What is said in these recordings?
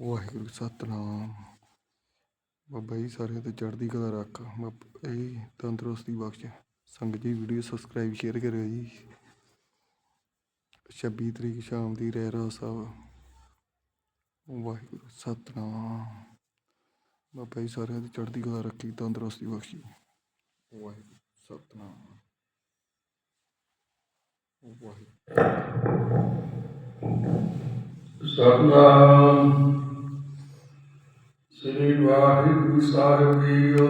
ਵਾਹਿਗੁਰੂ ਸਤਨਾਮ। ਬਾਬਾ ਜੀ ਸਾਰਿਆਂ ਤੇ ਚੜ੍ਹਦੀ ਕਲਾ ਰੱਖ। ਬਾਬਾ ਜੀ ਤੰਦਰੁਸਤੀ ਬਖਸ਼। ਸੰਗਤ ਜੀ, ਵੀਡੀਓ ਸਬਸਕ੍ਰਾਈਬ, ਸ਼ੇਅਰ ਕਰਿਓ ਜੀ। 26 ਤਰੀਕ ਸ਼ਾਮ ਦੀ ਰਹਿਰਾ ਸਾਹਿਬ। ਵਾਹਿਗੁਰੂ ਸਤਨਾਮ। ਬਾਬਾ ਜੀ ਸਾਰਿਆਂ ਤੇ ਚੜ੍ਹਦੀ ਕਲਾ ਰੱਖੀ, ਤੰਦਰੁਸਤੀ ਬਖਸ਼ੀ। ਵਾਹਿਗੁਰੂ ਸਤਨਾਮ। ਵਾਹਿਗੁਰੂ ਸਤਨਾਮ। ਸ੍ਰੀ ਵਾਹਿਗੁਰੂ ਸਾਹਿਬ ਜੀਓ।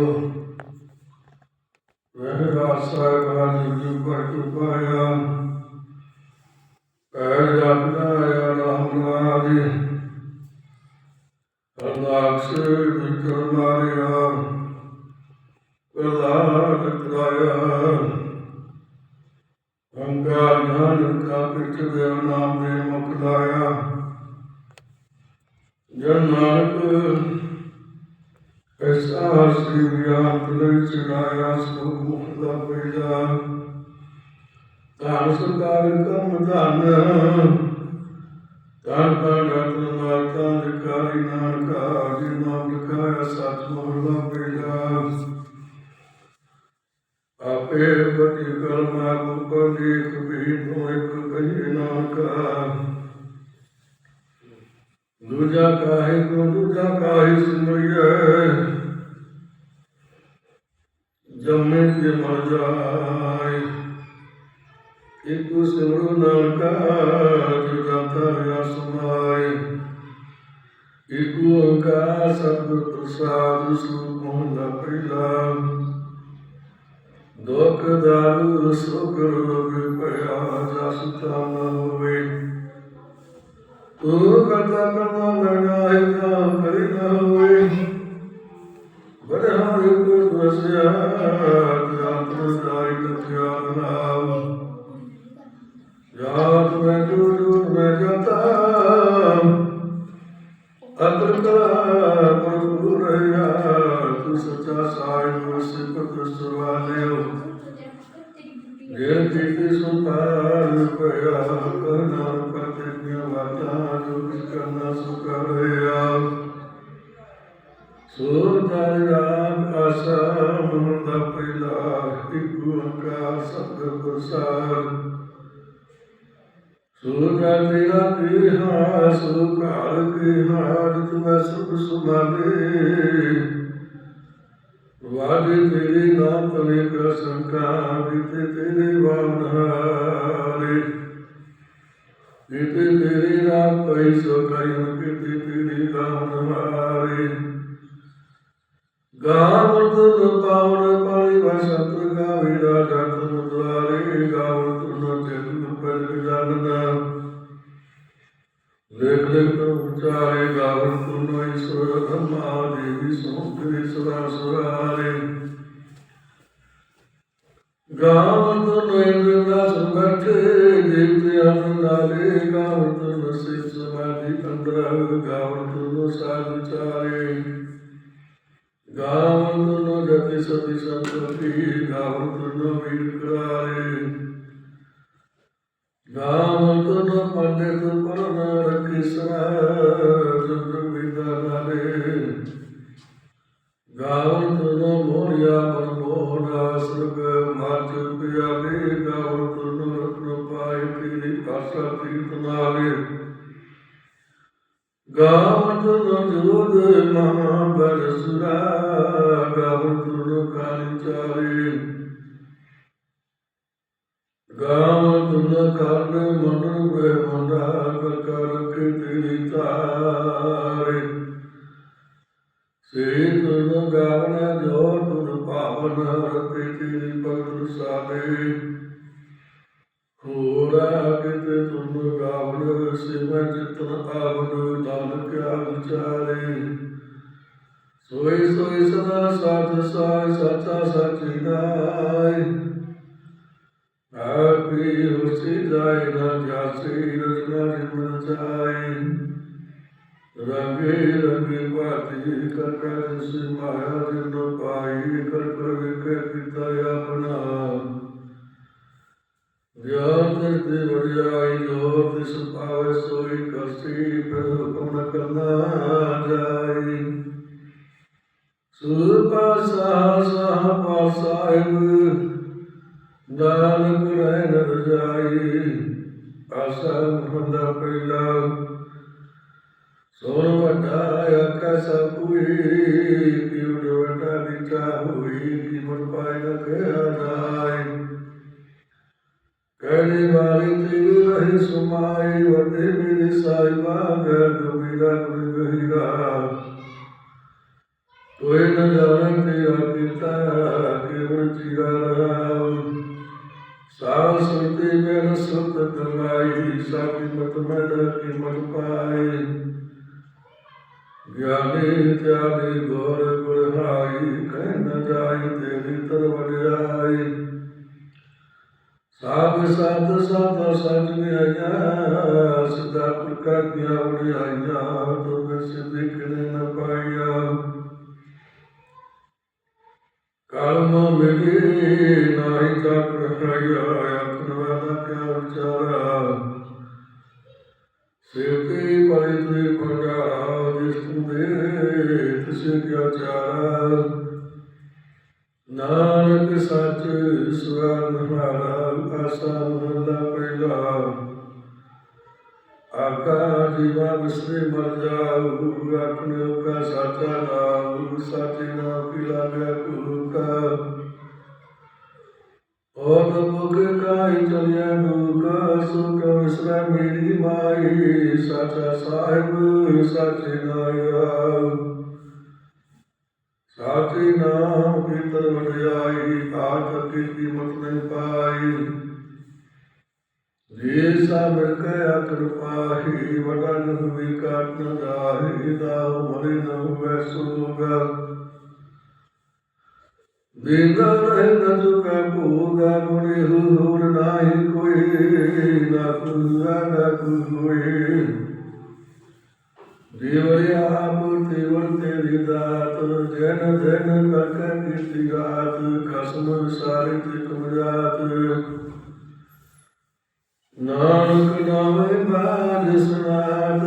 ਰਹਿਰਾ ਸਾਹਿਬ ਜੀ ਪਰ ਤੁਪਾਇਆ ਕਹਿ ਜਪਨਾ ਆਇਆ ਨਾਮ ਨਾਦੀ ਅਰਦਾਸ ਵਿਕਰ ਮਾਰਿਆ ਕਰਾਇਆ। ਅੰਕਾਰ ਨਾਨਕ ਕਾ ਪਿਛ ਦੇਵ ਨਾਮ ਦੇ ਮੁਖ ਲਾਇਆ। ਜਨ ਨਾਨਕ ਐਸਾ ਸ੍ਰੀ ਵਿਆਹ ਤੁਲੇ ਚੜਾਇਆ ਸੋ ਮੁਖ ਦਾ ਪਹਿਲਾ ਧਨ ਸਰਕਾਰ ਕੰਮ ਧਨ ਧਨ ਧਨ ਰਤਨ ਮਾਤਾ ਲਿਖਾਈ ਨਾਨਕਾ ਜੀ ਨਾਮ ਲਿਖਾਇਆ ਸੱਚ ਮੋਹਲਾ ਪਹਿਲਾ ਆਪੇ ਬਤੀ ਕਰਮਾ ਗੁਪਰ ਦੇਖ ਵੀ ਤੋਂ ਇੱਕ ਕਹੀ ਨਾਨਕਾ। ਦੂਜਾ ਕਾਹੇ ਕੋ ਦੂਜਾ ਕਾਹੇ ਸਿਮਰਿਐ ਜੰਮੇ ਤੇ ਮਰ ਜਾਏ। ਇਕੁ ਸਿਮਰੂ ਨਾਨਕਾ, ਜੁਦਾ ਤਰਿਆ ਸਮਾਏ ਇਕੁ ਓੰਕਾਰ, ਸਤਿਗੁਰ ਪ੍ਰਸਾਦ, ਸੂਖ ਮੋਹਨ ਪਹਿਲਾ। ਦੁਖ ਦਾਰੂ, ਸੁਖ ਰੋਗ ਭਇਆ ਜਸ ਤਾਮ ਹੋਵੇ। ਤੂੰ ਕਰਤਾ ਕਰਨਾ ਲਗਾਏ ਨਾ ਕਰੀ ਨਾ ਹੋਏ ਬੜੇ ਹਰੇ ਕੋ ਦਸਿਆ ਜਾਤ ਦਾਈ ਤਥਿਆ ਨਾਮ ਵਾਜੇ ਰਖੀ ਆਪੀ ਹੁਸੀ ਜਾਸੀ ਰਚਨਾ ਜਿਮਨ ਚਾਈ ਰੰਗੇ ਰੰਗੇ ਭਾਤੀ ਕਰ ਕਰ ਸਿ ਮਾਇਆ ਜਿਨ ਪਾਈ, ਕਰ ਕਰ ਵਿਕੇ ਪਿਤਾ ਆਪਣਾ। ਗਿਆਨ ਤੇ ਵਡਿਆਈ ਜੋ ਤਿਸ ਪਾਵੇ ਸੋਈ ਕਰਸੀ, ਫਿਰ ਹੁਕਮ ਨ ਕਰ ਜਾਏ। ਸੁਪਾਸਾ ਸਹਾ ਸਾਹਿਬ ਨਾਨਕ ਸੁਤ ਕਮਾਈ ਸਾਕੀ ਮਤ ਮਦ ਪਾਏ ਗਿਆਨੀ ਤਿਆਗੀ ਗੋਰ ਗੁਰ ਹਾਈ ਕਹਿ ਨ ਜਾਈ ਤੇਰੀ ਤਰ ਵਡਿਆਈ ਸਾਧ ਸਾਧ ਸਾਧ ਸਤ ਨਿਆਇਆ ਸਦਾ ਪ੍ਰਕਾ ਕੀਆ ਵਡਿਆਈਆ ਤੋ ਬਿਸ ਸਾਚਾ ਸਾਹਿਬ, ਸਾਚੇ ਨਾਮ ਸਾਚੇ ਨਾਮ ਕੀਤਰ ਵਡਿਆਈ ਆਜ ਕੀ ਕੀਮਤ ਨਹੀਂ ਪਾਈ। ਜੇ ਸਾਬਰ ਕਾ ਕਿਰਪਾਹੀ ਵਡਾ ਨਹੁ ਵੀ ਕਾਟ ਨ ਜਾਹੀ ਦਾ ਮਰੇ ਨ ਹੋਵੇ ਸੋਗਾ ਦੇਦਾ ਰਹਿ ਨ ਤੁਕਾ ਭੋਗਾ ਗੁਣੇ ਹੋਰ ਨਾਹੀ ਕੋਈ ਨਾ ਕੁਆ ਨਾ ਕੋਈ ਦੇਵਰਿਆ ਆਪ ਤੇਵਰ ਤੇਰੀ ਦਾਤ, ਜਨ ਜਨ ਕਕ ਕੀਤੀ ਰਾਤ ਕਸਮ ਸਾਰੀ ਤੇ ਤੁਮ ਜਾਤ। ਨਾਨਕ ਨਾਮੇ ਬਾਜ ਸੁਨਾਤ,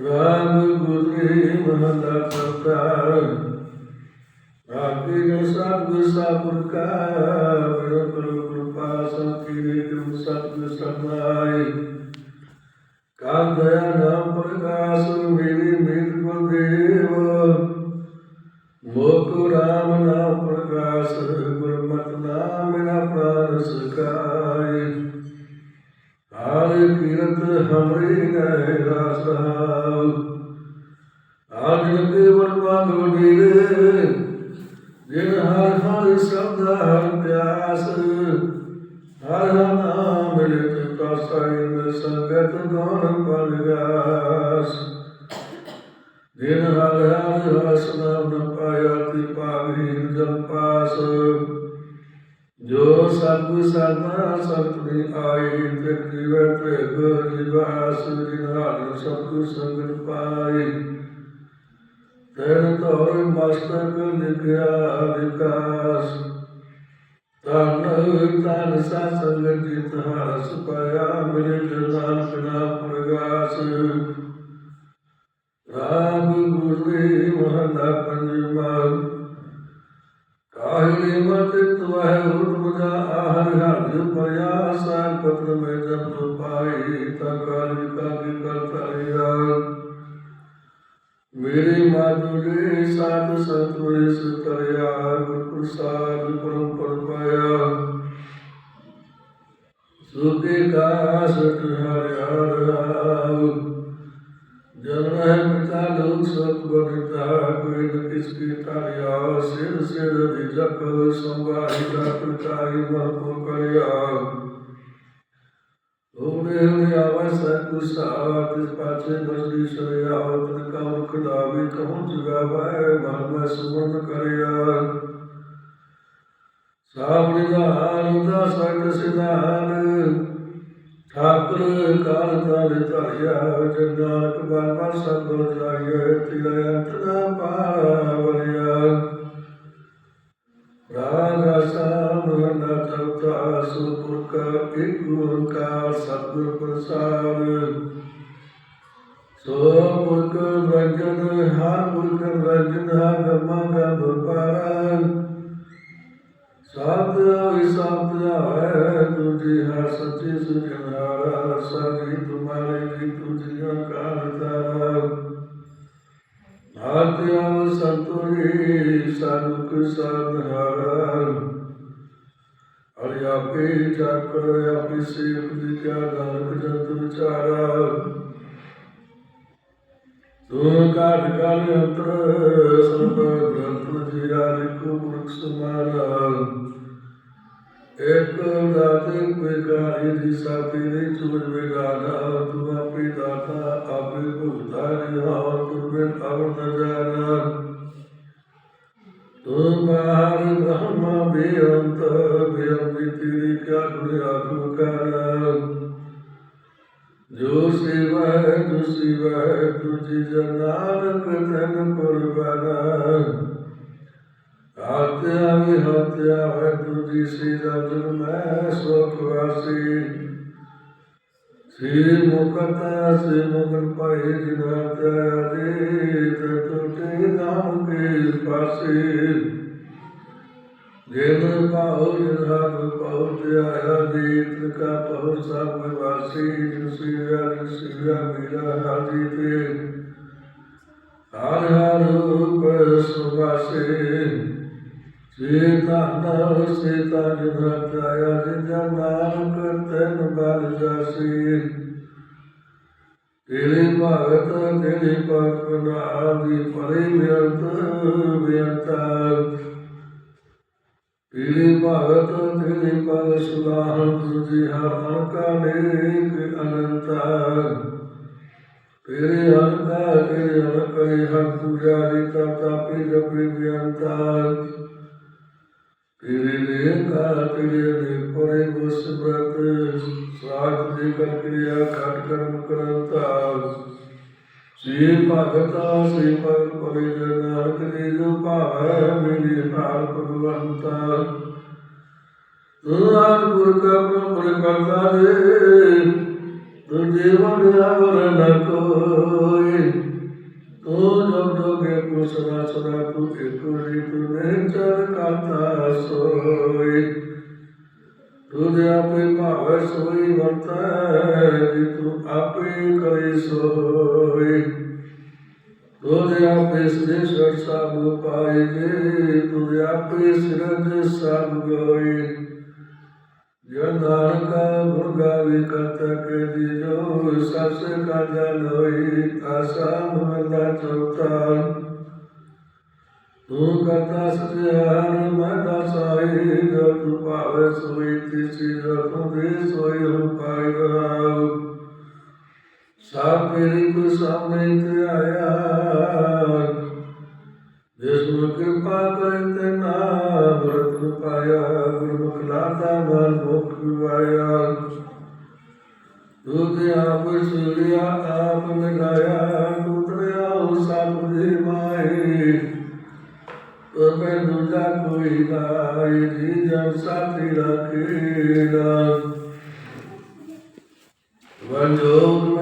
ਰਾਮ ਗੁਰੇ ਮਹਲਾ ਕਰਤਾ ਆਗੇ ਸਤਿ ਕਾ ਬੜ ਕਿਰਪਾ ਸੰਕੀ ਗੁਰੂ ਸਤਿ ਸਤਿ ਸਤਿ ਆਈ ਤਿਕ ਜੀਵੈ ਪ੍ਰਭ ਜਿਵਾਸ ਜਿਨ ਹਰ ਸਤਿ ਸੰਗਤ ਪਾਈ ਤੈਨ ਤੋਰ ਮਸਤਕ ਲਿਖਿਆ ਵਿਕਾਸ ਤਨ ਤਨ ਸਤਿ ਜਿਤ ਹਰਸ ਪਾਇਆ ਮਿਲੇ ਜਨਾਨ ਬਿਨਾ ਪ੍ਰਗਾਸ ਰਾਮ ਗੁਰੇ ਮਹਲਾ ਪੰਜਵਾ ਕਾਹਲੇ ਮਤ ਤਵਹਿ ਹੁਕਮ ਦਾ ਆਹਰ ਹਰਿ ਪਿਆ ਸਾਰ ਪਤਰ ਮੈਂ ਜਨ ਤੋ ਪਾਈ ਤਾ ਕਾਲ ਕਾ ਕੀ ਕਰਤਾ ਰਿਆ ਮੇਰੇ ਮਾਧੁਰੇ ਸਾਧ ਸਤਿ ਸੁਤਰਿਆ ਗੁਰ ਪ੍ਰਸਾਦ ਪਰਮ ਪਦ ਪਾਇਆ ਸੁਖੇ ਕਾ ਸਤ ਹਰਿਆ ਰਾਵ ਜਨਮ ਸਿਰ ਸਿਰ ਦੀ ਜਪ ਸੰਭਾਈ ਦਾ ਪ੍ਰਕਾਈ ਮਨ ਕੋ ਕਰਿਆ ਉਹਨੇ ਉਹਨੇ ਆਵਾ ਸਤਿ ਸਾਥ ਤਿਸ ਪਾਛੇ ਬਸਦੀ ਸਰਿਆ ਤਨ ਕਾ ਮੁਖ ਲਾਵੇ ਕਹੂੰ ਜਗਾਵੇ ਮਨ ਮੈਂ ਸੁਮਨ ਕਰਿਆ ਸਾਵਣ ਦਾ ਹਾਲ ਦਾ ਸਤ ਸਿਧਾਨ ਠਾਕੁਰ ਕਾਲ ਕਾਲ ਧਾਰਿਆ ਜਨਾਨਕ ਬਾਬਾ ਸਤਿ ਜਾਈਏ ਤਿਲੇ ਅੰਤ ਨਾ ਪਾਵਰਿਆ ਰਾਗ ਸਾਮ ਨਾ ਚੌਥਾ ਸੁਪੁਰਖ ਇੱਕ ਓੰਕਾਰ ਸਤਿਗੁਰ ਪ੍ਰਸਾਦ ਸੋ ਪੁਰਖ ਰੰਜਨ ਹਰ ਪੁਰਖ ਰੰਜਨ ਹਰ ਗਮਾ ਗਮ ਪਾਰਾ ਸਤ ਵਿਸਤ ਹੈ ਤੁਝੇ ਹਰ ਸੱਚੇ ਸੁਜਨਾਰਾ ਸਾਜੀ ਤੁਮਾਰੇ ਜੀ ਤੁਝਿਆ ਕਾਰਤਾ ਆਤਿਆ ਸੰਤੋਰੀ ਸਾਧੁਕ ਸਾਧਾਰਾ ਅਰਿਆ ਪੇ ਚੱਕਰ ਆਪੇ ਸੇਵ ਦੀ ਕਿਆ ਨਾਨਕ ਜੰਤ ਵਿਚਾਰਾ। ਤੂੰ ਕਾਟ ਕਾਲ ਅੰਤਰ, ਸਰਬ ਗ੍ਰੰਥ ਜੀਆ ਲਿਖੋ ਮੁਖ ਸਮਾਰਾ। ਇੱਕ ਦਾਤੇ ਬੇਕਾਰੀ ਦੀ ਸਾਥੀ ਦੇ ਚੂਰ ਬੇਗਾਨਾ ਬੇਅੰਤੀ ਤੇਰੀ ਕਿਆ ਗੁਣ ਆਖੂ ਕਰ। ਜੋ ਸੇਵਾ ਹੈ ਜੋ ਸੇਵਾ ਹੈ ਤੁਝੀ ਜਨਾਨਕ ਤਨ ਕੁਰਬਾਨਾ ਆਤਿਆ ਵੀ ਹਤਿਆ ਹੈ ਤੁਝੀ ਸੀਦਾ ਜਨ ਮੈਂ ਸੁਖ ਵਾਸੀ। ਸ੍ਰੀ ਮੁਕਤਾ ਸੇ ਮੁਗਨ ਪਾਏ ਜਿਨ ਹਤਿਆ ਦੇ ਤਟੇ ਨਾਮ ਕੇ ਪਾਸੇ। ਜੇਨ ਪਾਉ ਜਨ ਹੱਥ ਪਾਉ ਤੇ ਆਇਆ ਜੀਤ ਕਾ ਪਾਉ ਸਭ ਵਾਸੀ, ਜਿਨ ਸਿਆ ਜਿਨ ਸਿਆ ਮੇਰਾ ਹਾਜੀ ਤੇ। ਹਰ ਹਰ ਰੂਪ ਸੁਵਾਸੇ ਸੇਤਾ ਨਰ ਸੇਤਾ ਜਨ ਹਟਾਇਆ ਜਿਨ ਨਾਨਕ ਤਨ ਬਲ ਜਾਸੀ। ਤੇਰੇ ਭਗਤ ਤੇਰੇ ਭਗਤ ਆਦਿ ਪਰੇ ਵਿਅੰਤ ਵਿਅੰਤ ਤੇਰੇ ਭਗਤ ਤੇਰੇ ਭਗਤ ਸੁਲਾਹਨ ਤੁਝੇ ਹਰ ਅਨਕਾ ਨੇਕ ਅਨੰਤਾ। ਤੇਰੇ ਅਨਕਾ ਤੇਰੇ ਅਨਕਾ ਹਰ ਪੂਜਾ ਦੀ ਕਰਤਾ ਜਪੇ ਬਿਅੰਤਾ। ਤੇਰੇ ਨੇਕਾ ਤੇਰੇ ਨੇ ਪਰੇ ਗੁਸ ਬ੍ਰਤ। ਸਾਧ ਦੇ ਕਰ ਕਿਰਿਆ ਘਟ ਕਰਮ ਕਰੰਤਾ। ਸ੍ਰੀ ਭਗਤਾ ਸ੍ਰੀ ਭਗਤ ਪਰੇ ਜਨਾਰਕ ਦੇ ਜੋ ਭਾਵੈ, ਮੇਰੀ ਨਾਲ ਭਗਵੰਤਾ। ਗੁਰ ਕਾ ਪ੍ਰਭੁ ਕਰਤਾ ਦੇ ਤੂੰ ਜੀਵਨ ਅਵਰ ਨ ਕੋਈ ਤੂੰ ਜਗ ਜੋਗੇ ਕੋ ਸਦਾ ਸਦਾ ਤੂੰ ਏਕੋ ਰੀ ਤੂੰ ਨੇ ਚਰ ਕਰਤਾ ਸੋਈ ਤੁਧ ਆਪੇ ਭਾਵੈ ਸੋਈ ਵਰਤੈ ਜੀ ਤੂੰ ਆਪੇ ਕਰੇ ਸੋਈ ਤੁਧ ਆਪੇ ਸ੍ਰੇਸ਼ਟ ਸਭ ਪਾਏ ਜੇ, ਤੁਧ ਆਪੇ ਸਿਰਜ ਸਭ ਗੋਈ ਜਨ ਨਾਨਕਾ ਗੁਣ ਗਾਵੇ ਕਰਤਾ ਕੇ ਦੀ ਜੋ ਸਸ ਕਾ ਜਨ ਹੋਈ ਆਸਾ ਮਹਲਾ ਚੌਥਾ। ਤੂੰ ਕਰਤਾ ਸਤਿਆਨ ਮੈਂ ਦਾਸਾਈ ਜੋ ਤੂੰ ਭਾਵੇ ਸੋਈ ਤਿਸੀ ਜੋ ਤੂੰ ਦੇ ਸੋਈ ਹੋ ਪਾਈ ਰਹਾਉ। ਸਭ ਤੇਰੀ ਕੋ ਸਾਹਮਣੇ ਤੇ ਆਇਆ, ਜਿਸ ਨੂੰ ਕਿਰਪਾ ਕਰੇ ਤੇ ਨਾਮ ਰਤਨ ਪਾਇਆ। ਗੁਰਮੁਖ ਲਾਤਾ ਮਨ ਮੁਖ ਗਵਾਇਆ ਤੂੰ ਤੇ ਆਪ ਸੂਰਿਆ ਆਪ ਮਿਲਾਇਆ ਉਤਰਿਆ ਉਸ ਸਭ ਦੇ ਮਾਏ। ਤਬੇ ਦੂਜਾ ਕੋਈ ਨਾਈ ਜੀ ਜਨ ਸਾਥੀ ਰੱਖੇਗਾ। ਵੰਜੋਗ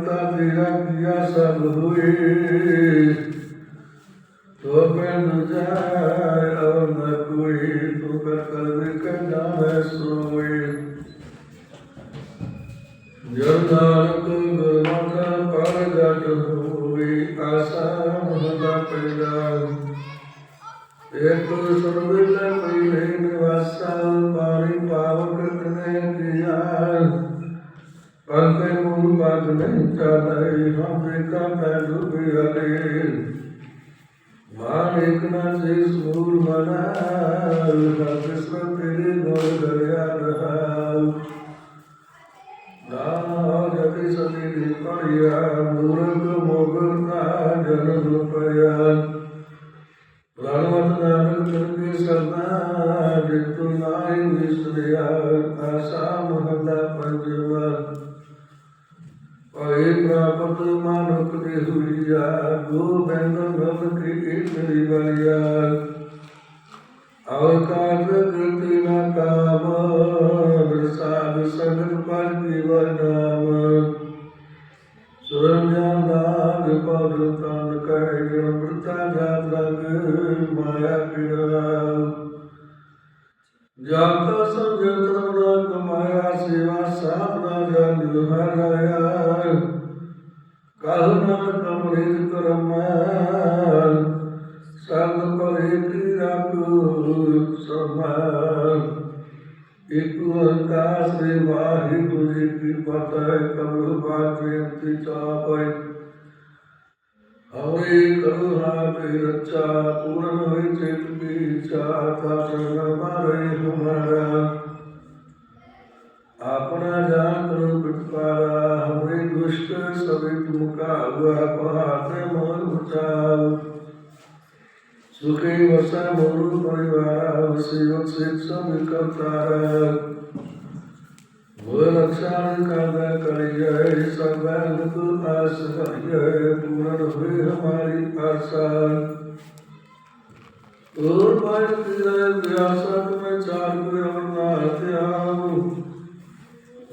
ਕਰਤਾ ਤੇਰਾ ਕੀਆ ਸਭ ਹੋਏ ਤੋ ਪੈਨ ਜਾਏ ਔਰ ਨ ਕੋਈ, ਤੂੰ ਕਰ ਕਰ ਵਿਕੰਡਾ ਹੈ ਸੋਏ। ਜਰਨਾਰਕ ਗੁਰਮੁਖ ਪਰ ਜਟ ਹੋਈ ਆਸਾ ਮਹਲਾ ਪੈਦਾ। ਇੱਕ ਸਰਵੇ ਤੇ ਪਹਿਲੇ ਨਿਵਾਸਾ ਪਾਣੀ ਪਾਵਕ ਕਨੇ ਕੀਆ। ਪੰਤੇ ਮੂਲ ਬਾਤ ਨਹੀਂ ਚਾਲੇ ਹਮ ਦੇਖਾ ਪੈ ਡੁਬੇ ਹਲੇ। ਮਾਨਿਕ ਨਾ ਸੇ ਸੂਰ ਮਨਾ, ਹਰ ਤੇਰੇ ਗੋਲ ਦਰਿਆ ਰਹਾ ਨਾ ਜਤੀ ਸਤੀ ਦੀ ਪੜਿਆ ਮੂਰਖ ਮੋਗਰ ਨਾ ਜਨ ਰੁਪਿਆ ਪ੍ਰਾਣਵਤ ਨਾਨਕ ਕਰਕੇ ਸਰਨਾ, ਜਿਤੁ ਨਾਈ ਵਿਸਰਿਆ, ਆਸਾ ਇੱਛਾ ਤਾ ਸ਼ਰਨ ਮਾਰੇ ਹਮਾਰਾ ਆਪਣਾ ਜਾਨ ਕਰੋ ਪਿਟਕਾਰਾ ਹਮਰੇ ਦੁਸ਼ਟ ਸਭੇ ਤੁਮ ਕਾ ਹੁਆ ਪਹਾੜ ਮੋਹ ਬਚਾਓ ਸੁਖੇ ਵਸਾ ਮੋਰੂ ਪਰਿਵਾਰਾ ਵਸਿਓ ਸਿਤ ਸਭ ਕਰਤਾਰਾ ਉਹ ਰਕਸ਼ਾ ਕਰਦਾ ਕਰਿਏ, ਸਭੈ ਦੁਖ ਆਸ ਕਰਿਏ ਪੂਰਨ ਹੋਏ ਹਮਾਰੀ ਆਸਾ। ਔਰ ਬਾਇ ਤੀਰੇ ਵਿਆਸਾ ਤੁਮੇ ਚਾਰ ਕੋ ਅਵਰਨਾ ਧਿਆਉ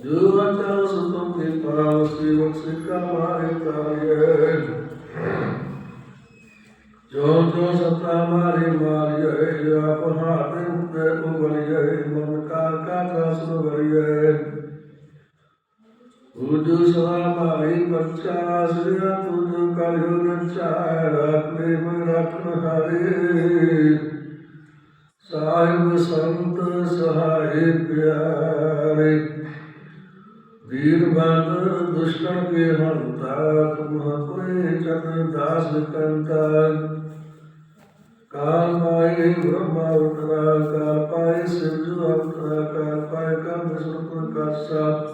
ਜੋ ਅਚਾ ਸੁਤਮ ਕੇ ਪਾਸ ਸੇਵਕ ਸਿਕਾ ਮਾਰੇ ਤਾਰਿਏ ਜੋ ਜੋ ਸਤਾ ਮਾਰੇ ਮਾਰਿਏ, ਆਪ ਹਾਥੇ ਉੱਤੇ ਉਗਲਿਏ ਮਨ ਕਾ ਕਾ ਰਸ ਵਰਿਏ ਉਜੂ ਸਵਾ ਮਾਰੀ ਬੱਚਾ ਸ੍ਰਿਆ ਤੁਜ ਕਰਿਓ ਰਚਾ ਰੱਖੇ ਮੈਂ ਰੱਖਣ ਹਾਰੇ। ਸਾਹਿਬ ਸੰਤ ਸਹਾਇ ਪਿਆਰੇ ਵੀਰ ਬੰਦ ਦੁਸ਼ਟਨ ਕੇ ਹੰਤਾ ਤੁਮ ਹਪਰੇ ਚਰਨ ਦਾਸ ਕੰਤਾ ਕਾਲ ਮਾਏ ਬ੍ਰਹਮਾ ਉਤਰਾ, ਕਾਲ ਪਾਏ ਸਿਵਜੂ ਅਵਤਰਾ ਕਾਲ ਪਾਏ ਕੰਮ ਸੁਰਪੁਰ ਕਾਸਾ।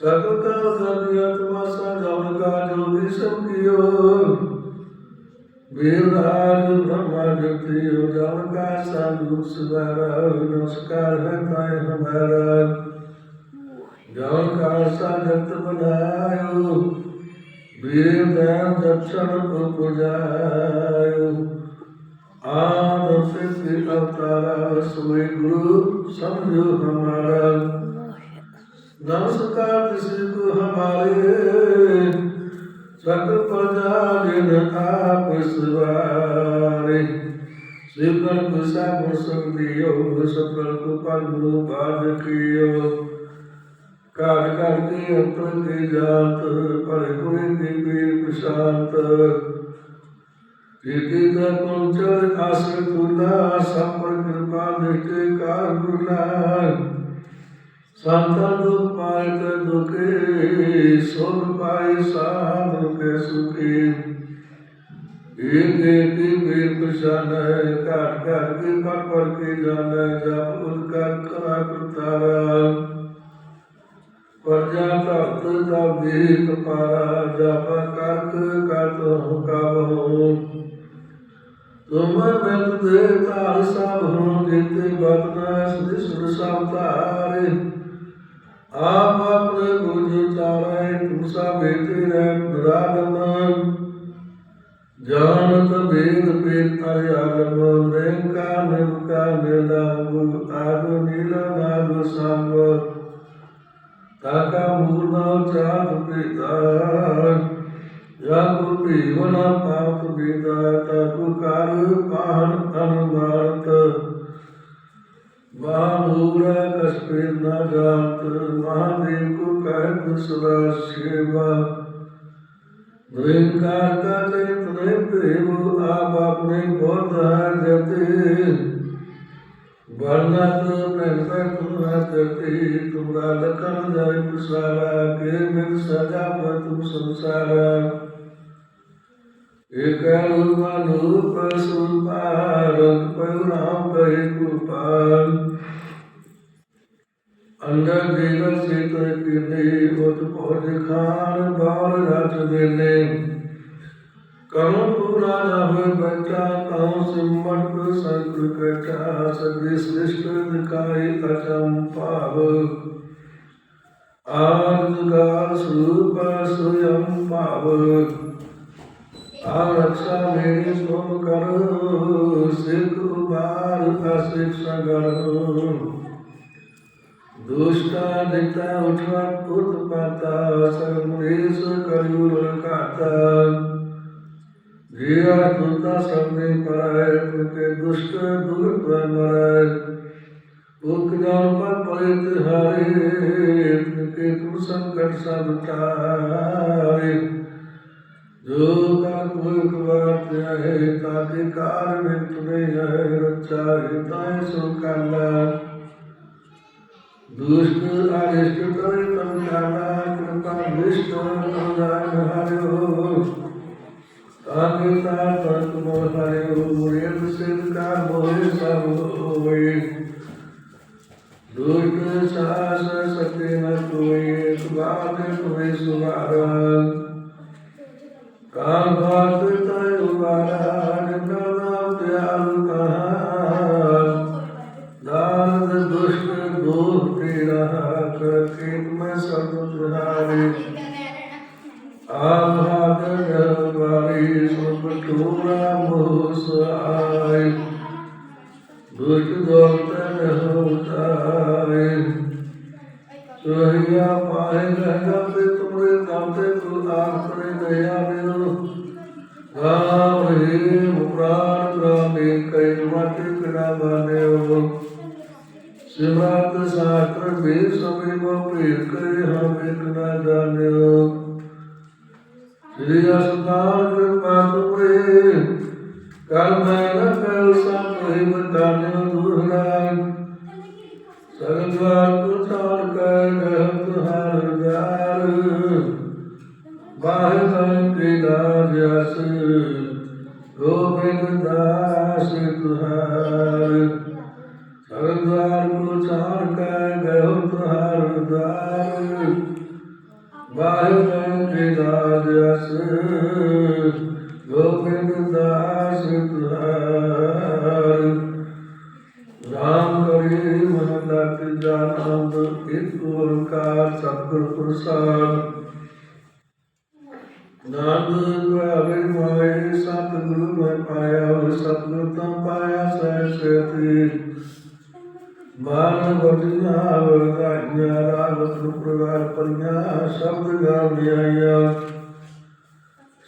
ਸਭ ਕਾ ਗਦਿਆ ਤੁਮਾਸਾ ਜਨ ਕਾ ਜੋ ਵੀ ਸਭ ਕੀਓ। ਵੀਰ ਰਾਜ ਬ੍ਰਹਮਾ ਜਗਤੀ ਹੋ ਜਨ ਕਾ ਸੰਗ ਸੁਦਾਰਾ ਨਮਸਕਾਰ ਹੈ ਤਾਏ ਹਮਾਰਾ। ਜਨ ਖਾਲਸਾ ਜਗਤ ਬਨਾਇਓ, ਵੀਰ ਦਇਨ ਦਰਸ਼ਨ ਕੋ ਪੁਜਾਇਓ। ਆਦ ਸਿੱਧੀ ਅਵਤਾਰਾ, ਸੋਈ ਗੁਰੂ ਸਮਝੋ ਹਮਾਰਾ। ਨਮਸਕਾਰ ਤਿਸ ਕੋ ਹਮਾਰੇ, ਸਗਲ ਪ੍ਰਜਾ ਜਿਨ ਆਪ ਸਵਾਰੇ ਸਿਵਨ ਕੋ ਸਭ ਸੰਦੀਓ ਸਫਲ ਕੋ ਪਰਮੋ ਬਾਦ ਕੀਓ। ਘਰ ਘਰ ਕੇ ਅੰਤਰ ਕੇ ਜਾਤ ਪਰ ਕੋਈ ਕੀ ਪੀਰ ਪ੍ਰਸ਼ਾਂਤ ਜਿਤੇ ਦਾ ਪਹੁੰਚਰ ਆਸਰ ਤੁਲਾ ਸਭ ਪਰ ਕਿਰਪਾ ਨਿਸ਼ਚੈ ਕਾਰ ਗੁਰਨਾ ਸੰਤਾਂ ਦੁਖ ਪਾਏ ਤੇ ਦੁਖੇ ਸੁਖ ਪਾਏ ਸਾਧ ਕੇ ਸੁਖੀ। ਇਹ ਦੇਤੀ ਵੀਰ ਪ੍ਰਸ਼ਾਨ ਹੈ ਘਰ ਘਰ ਕੇ ਪਰ ਪਰ ਕੇ ਜਾਣੈ ਜਪ ਉਦ ਕਰ ਕਰਾ ਕਰਤਾਰਾ ਪਰਜਾ ਧਰਤ ਦਾ ਵੀ ਕਪਾਰਾ, ਜਪ ਕਰਕ ਕਤ ਕਬਹੁ ਤੁਮ ਮਿਤ ਦੇ ਧਾਰ ਸਭ ਹੋ ਜਿਤੇ ਬਤਨਾ ਸ੍ਰੀ ਸੁਰ ਸਭ ਧਾਰੇ। ਆਪ ਆਪਣੇ ਗੁਜ ਚਾਰੇ, ਤੁਮ ਸਭ ਤੇਰੇ ਨਿਰਾਲਮ ਜਾਨਤ ਬੇਦ ਪੇਤ ਆਲਮ ਨਿਰੰਕਾ ਨਿਰੰਕਾ ਨਿਰਲਾਮ ਆਗੋ ਨੀਲ ਨਾਗ ਸੰਗ। ਤਾਕਾ ਮੂਰਨਾ ਚਾਤ ਪਿਤਾ ਜਾ ਕੋ ਭੀਵਨ ਪਾਪ ਬੀਦਾ ਤਾਕੂ ਕਰ ਪਾਹਨ ਅਨੁਮਾਨਤ ਮਹਾਮੂਰਾ ਕਸਪੇ ਨਾ ਜਾਤ ਮਹਾਦੇਵ ਕੋ ਕਹਿ ਸਦਾ ਸੇਵਾ। ਨਿਰੰਕਾਰ ਕਾ ਚੈਤਨੇ ਪ੍ਰੇਮ ਆਪ ਆਪਣੇ ਬੋਧ ਹੈ ਜਤੇ। ਵਰਨਤ ਪ੍ਰੇਮੈ ਤੁਮਰਾ ਕਰਤੀ ਤੁਮਰਾ ਲਖਨ ਜਾਇ ਕੁਸ਼ਾਲਾ, ਕੇ ਮਿਲ ਸਜਾ ਪਰ ਤੁਮ ਸੰਸਾਰਾ। ਏਕ ਰੂਪ ਸੁਪਾਰ ਪਉਰਾਮ ਕਹੇ ਕੁਪਾਲ ਅੰਦਰ ਦੇਵ ਸੇ ਤੋ ਕਿਨੇ ਉਤ ਭੋਜ ਖਾਨ ਬਾਲ ਰਚ ਦੇਨੇ। ਕਰਮ ਪੂਰਾ ਨਾ ਹੋਏ ਬੱਚਾ ਕਉ ਸਿਮਟ ਸੰਤ ਕਟਾ ਸਦੀ ਸ੍ਰਿਸ਼ਟ ਦਿਖਾਈ ਅਚਮ ਭਾਵ। ਆਦਿਕਾਰ ਸਰੂਪ ਸੁਯੰ ਭਾਵ। ਆਰਕਸ਼ਾ ਮੇਰੀ ਸੁਨ ਕਰ, ਸਿੱਖ ਉਬਾਰ ਅਸਿਕ ਸਗਲ ਦੁਸ਼ਟਾ ਦਿੱਤਾ, ਉਠਵਾ, ਪੁੱਤ ਪਾਤਾ ਸਰਮੇਸ਼ ਕਰਿਉਰ ਕਾਤਾ ਜੀਆ ਤੁਤਾ ਸਭਨੇ ਪਰਾਇ ਤੁਕੇ ਦੁਸ਼ਟ ਦੁਰਤ ਮਰਾਇ ਉਕ ਜਾਨ ਪਰ ਪਰੇ ਤਿਹਾਰੇ ਤੁਕੇ ਤੁਮ ਸੰਕਟ ਸਭ ਟਾਰੇ। ਜੋ ਕਰ ਕੋਈ ਕਵਾਤ ਹੈ ਤਾਕੇ ਕਾਰਨ ਤੁਨੇ ਦੁਸ਼ਟ ਅਰਿਸ਼ਟ ਕਰੇ ਤਮ ਕਾਲਾ ਕਿਰਪਾ ਵਿਸ਼ਟ ਪ੍ਰਦਾਨ ਹਰਿਓ। ਤਾਕੇ ਤਾ ਤਤ ਮੋਹ ਹਰਿਓ ਮੁਰੇਦ ਸਿਧ ਕਾ ਮੋਹਿ ਸਭ ਹੋਏ ਦੁਸ਼ਟ ਸਾਸ ਸਕੇ ਨ ਕੋਈ ਸੁਭਾਗ ਤੁਮੇ ਸੁਭਾਰਾ ਕਾਲ ਬਾਤ ਤੈ ਉਬਾਰਾ ਜਿਨਾ ਨਾਮ ਸੋਹਿਆ ਪਾਏ ਗੰਗਾ ਤੇ ਤੁਮਰੇ ਨਾਮ ਤੇ ਤੂ ਆਪ ਕਰੇ ਦਇਆ ਮੇਰੋ ਰਾਮ ਰੇ ਮੁਰਾਰ ਰਾਮੇ ਕੈ ਮਾਤੇ ਕਿਨਾ ਬਾਨਿਓ। ਸਿਮਰਤ ਸਾਕਰ ਵੇ ਸਮੇ ਮੋ ਭੇਟ ਕਰੇ ਹਮ ਇਕ ਨਾ ਜਾਣਿਓ। ਸ੍ਰੀ ਅਸਤਾਨ ਕਿਰਪਾ ਤੁਮਰੇ ਕਲ ਮੈਂ ਨ ਕਲ ਸਭ ਹੋਈ ਬਤਾਨਿਓ ਦੁਹਰਾਇ ਸਰਦਵਾਰ ਪੁਛਾਨ ਕੈ ਗਹਤ ਹਰ ਜਾਰ ਬਾਹ ਸੰਕੇ ਦਾਸ ਜਸ ਗੋਬਿੰਦ ਦਾਸ ਤੁਹਾਰ ਸਰਦਵਾਰ ਪੁਛਾਨ ਕੈ ਗਹਤ ਹਰ ਜਾਰ ਬਾਹ ਸੰਕੇ ਦਾਸ ਜਸ ਗੋਬਿੰਦ ਦਾਸ ਤੁਹਾਰ ਰਾਮ ਕਰੀ ਮਨ ਦਤ ਜਾਨੰਦ ਇੱਕ ਓੰਕਾਰ ਸਤਿਗੁਰ ਪ੍ਰਸਾਦ। ਨਾਨਕ ਭਾਵੇ ਮਾਏ, ਸਤਿਗੁਰੂ ਮੈਂ ਪਾਇਆ ਹੋਇ ਸਤਿਗੁਰ ਤਾਂ ਪਾਇਆ ਸਹਿ ਸੇਤੀ ਮਾਨ ਵਰਜਨਾ ਵਰਗਾਈਆਂ ਰਾਗ ਸੁਪਰਵਾਰ ਪਰੀਆਂ ਸ਼ਬਦ ਗਾਵਿਆਈਆਂ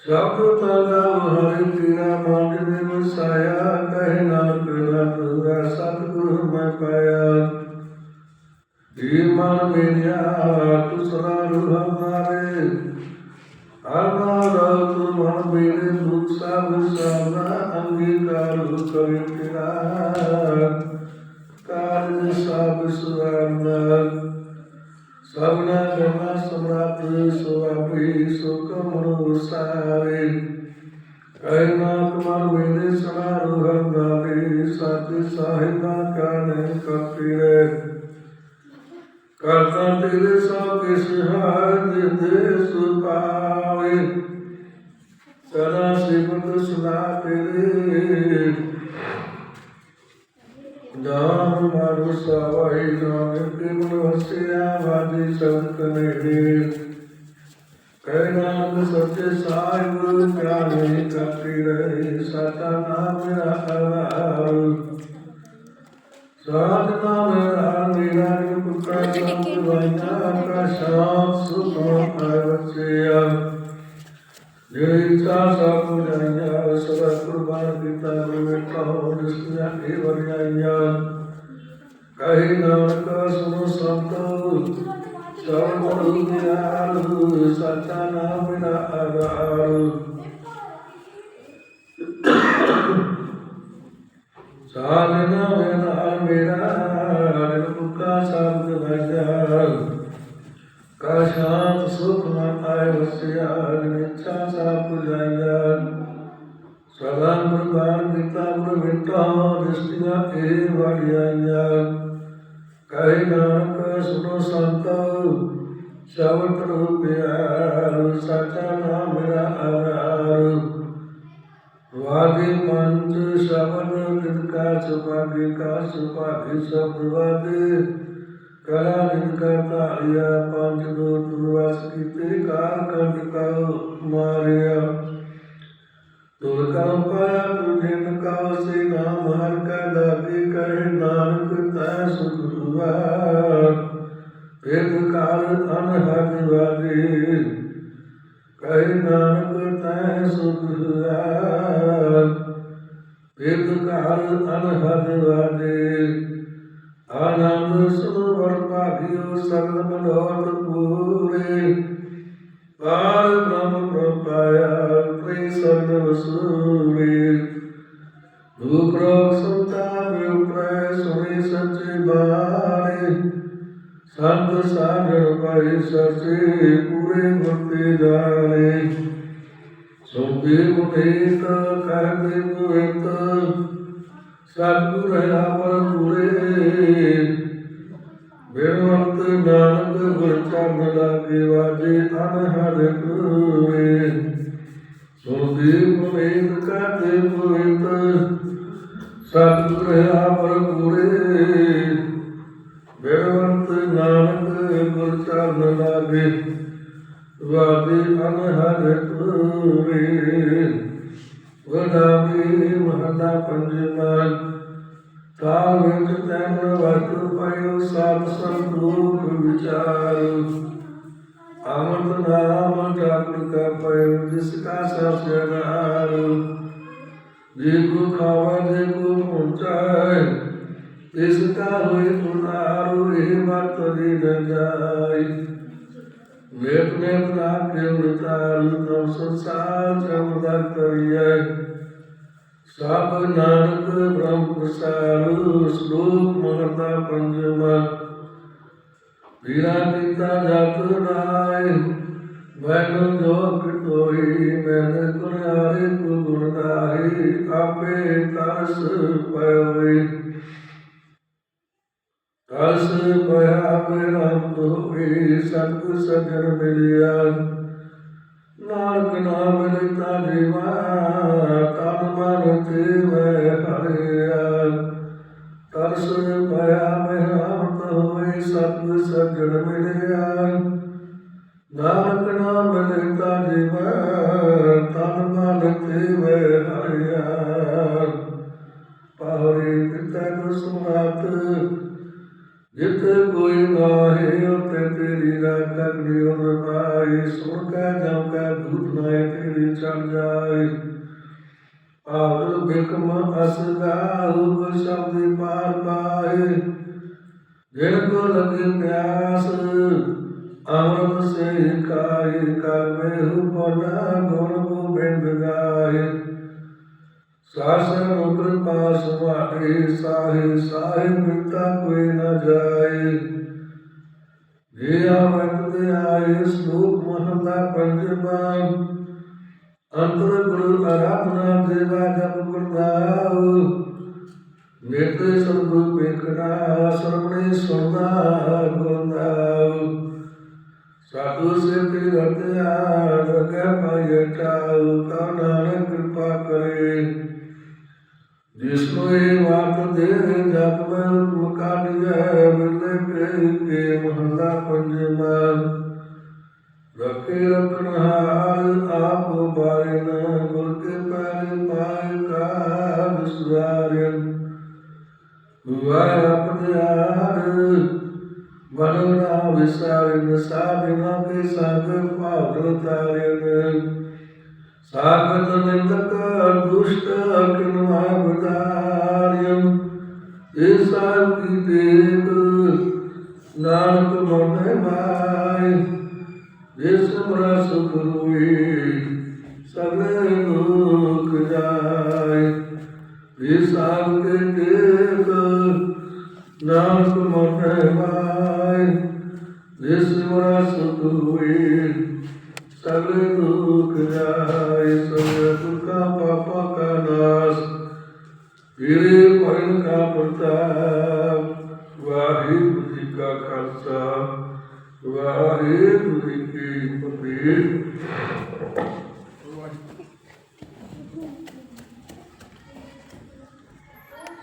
ਸ਼ਬਦ ਤਗਾ ਹਰਿ, ਤੇਰਾ ਮਨ ਦੇ ਵਸਾਇਆ ਕਹਿ ਨਾਨਕ ਨਾਨਕ ਸਤਿਗੁਰ ਮੈਂ ਪਾਇਆ। ਜੀ ਮਨ ਮੇਰਿਆ ਤੂ ਸਦਾ ਰੂਹ ਮਾਰੇ ਅਨਾਰ ਤੂ ਮਨ ਮੇਰੇ ਦੁਖ ਸਭ ਸਭਨਾ ਅੰਗੀਕਾਰ ਕਰੇ ਤੇਰਾ। ਕਾਰਨ ਸਭ ਸੁਵਰਨਾ ਸਭਨਾ ਜਨਾ ਸਮਰਾਤ ਸੁਆਪੀ ਸੁਕਮਨੁ ਸਾਰੇ। ਕਹਿਨਾ ਤੁਮਰ ਮੇਰੇ ਸਦਾ ਰੂਹ ਨਾਲੇ ਸਤ ਸਾਹਿਬਾ ਕਾਨੇ ਕਪਿਰੇ ਕਰਤਾ ਤੇਰੇ ਸਭ ਕਿਸ ਹਾਜ ਦੇ ਸੁਪਾਵੇ ਸਦਾ ਸਿਮਤ ਸਦਾ ਤੇਰੇ। ਨਾਮ ਮਾਰੂ ਸਵਾਈ ਨਾਮ ਕਿਮਨ ਵਸਿਆ ਵਾਦੀ ਸੰਤ ਨੇ ਕਹਿ ਨਾਮ ਸੱਚੇ ਸਾਹਿਬ, ਪਿਆਰੇ ਕਰਤੀ ਰਹੇ ਸਤਾ ਨਾਮ ਮੇਰਾ ਆਧਾਰ ਸਾਧ ਨਾਮ ਮੇਰਾ ਮੇਰਾ ਪੁੱਤਰ ਸੰਤ ਵਾਇਆ ਕਾ ਸ਼ਾਮ ਸੁਖ ਆਇ ਵਸਿਆ ਜਿਹੜੀ ਚਾ ਸਭ ਜਾਈਆ ਸਦਾ ਕੁਰਬਾਨ ਕੀਤਾ ਮੈਂ ਕਹੋ ਦਸਤੀਆਂ ਇਹ ਵਰਿਆਈਆਂ ਕਹੀ ਨਾਨਕ ਸੁਨੋ ਸੰਤੋ ਸਭ ਗੁਰੂ ਗਿਆਨ ਸਚਾ ਨਾਮ ਮੇਰਾ ਆਧਾਰ ਸਾਧਨਾ ਕਾਲ ਅਨਹਦ ਵਾਦੇ ਕਹੇ ਨਾਨਕ ਤੈ ਸੁਖ ਹੁਆ ਵੇਦ ਕਾਲ ਅਨਹਦ ਵਾਦੇ ਆਨੰਦ ਸੁਵਰ ਭਾਗਿਓ ਸਗਲ ਮਨੋਰਥ ਪੂਰੇ। ਪਾਰ ਬ੍ਰਹਮ ਪ੍ਰਪਾਇਆ ਪ੍ਰੇ ਸਗਲ ਵਸੂਰੇ ਦੁਖ ਰੋਗ ਸੰਤਾ ਮੇ ਉਪਰੈ ਸੁਣੇ ਸੱਚੇ ਬਾਣੇ। ਸੰਤ ਸਾਧਨ ਪਾਈ ਸੱਚੇ ਪੂਰੇ ਗੁਰਤੇ ਜਾਣੇ। ਸੋਭੇ ਮੁਨੇਤ ਕਰਦੇ ਪੁਇਤ ਸਤਿਗੁਰ ਹੈ ਆਪਰ ਪੂਰੇ ਬੇਵੰਤ ਨਾਨਕ ਗੁਰ ਚਰਨ ਲਾਗੇ ਵਾਜੇ, ਤਨ ਹਰ ਪੂਰੇ ਸੋਭੇ ਮੁਨੇਤ ਕਰਦੇ ਪੁਇਤ ਸਤਿਗੁਰ ਹੈ ਆਪਰ ਪੂਰੇ ਆਪੇ ਤਰਸ ਪਇਓਈ ਤਸ ਪਿਆ ਮੇਰਾ ਤੋਈ ਸਤਿ ਸਜਣ ਮਿਲਿਆ। ਨਾਨਕ ਨਾਮ ਮਿਲਤਾ ਜੀਵਾ, ਤਨ ਮਨ ਤੇ ਮੈਂ ਹਰਿਆ। ਤਰਸ ਪਿਆ ਮੇਰਾ ਤੋਈ ਸਤਿ ਸਜਣ ਮਿਲਿਆ। ਨਾਨਕ ਨਾਮ ਮਿਲਤਾ ਜੀਵਾ ਅਮਰਤ ਸੇ ਖਾਈ ਕਰ ਮੇ ਹੁਪਨਾ ਗੁਣ ਗੋਬਿੰਦ ਗਾਏ ਸਾਸਨ ਉਪਰ ਪਾਸ ਵਾਟੇ, ਸਾਹੇ ਸਾਹੇ ਮਿੱਤਾ ਕੋਈ ਨ ਜਾਏ। ਜੇ ਆਵਤ ਦੇ ਆਏ, ਸ਼ਲੋਕ ਮਹਲਾ ਪੰਜਵਾ। ਅੰਤਰ ਗੁਰੂ ਆਰਾਧਨਾ ਦੇਵਾ ਜਪ ਗੁਰਦਾਉ ਨਿਰਦੇ ਸਤਿਗੁਰ ਵੇਖਣਾ, ਸਰਵਣੇ ਸੁਣਦਾ ਗੁਰਦਾਉ ਸਾਧੂ ਸੇ ਤੇ ਰਤਿਆ ਲਗੈ ਪਾਇ ਟਾਉ ਕਾ ਜਿਸ ਨੂੰ ਵਾਤ ਦੇ ਜਪ ਮੈਂ ਮੁਕਾ ਦਿਆ ਮਿਲੇ ਕੇ ਕੇ ਮਹਲਾ ਪੰਜਵਾ ਰਖੇ ਰਖਣ ਆਪ ਬਾਰੇ ਨਾ ਗੁਰ ਕੇ ਪੈਰ ਪਾਇ ਕਾ ਵਿਸਵਾਰਿਨ ਹੁਆ ਆਪਣੇ ਆਰ ਵਰਨਾ ਵਿਸਾਰਿਨ ਸਾਧਨਾ ਕੇ ਸੰਗ ਭਾਵ ਤਾਰਿਨ ਸਾਗਤ ਨਿੰਦਕ ਦੁਸ਼ਟ ਕਿਨਵਾ ਬਦਾਰਿਯੰ ਇਹ ਸਾਹਿਬ ਕੀ ਦੇਖ ਨਾਨਕ ਮਨ ਮਾਇ ਜਿਸ ਮਰਾ ਸੁਖ ਸਗਲੇ ਦੁਖ ਜਾਏ। ਇਹ ਸਾਹਿਬ ਕੇ ਦੇਖ ਨਾਨਕ ਮਨ ਮਾਇ ਜਿਸ ਮਰਾ ਸੁਖ ਸਗਲੇ ਦੁਖ ਜਾਏ ਸਗਲੇ ਦੁਖਾ ਪਾਪਾ ਕਾ ਨਾਸ। ਤੇਰੇ ਭਜਨ ਕਾ ਪ੍ਰਤਾਪ, ਵਾਹਿਗੁਰੂ ਜੀ ਕਾ ਖਾਲਸਾ, ਵਾਹਿਗੁਰੂ ਜੀ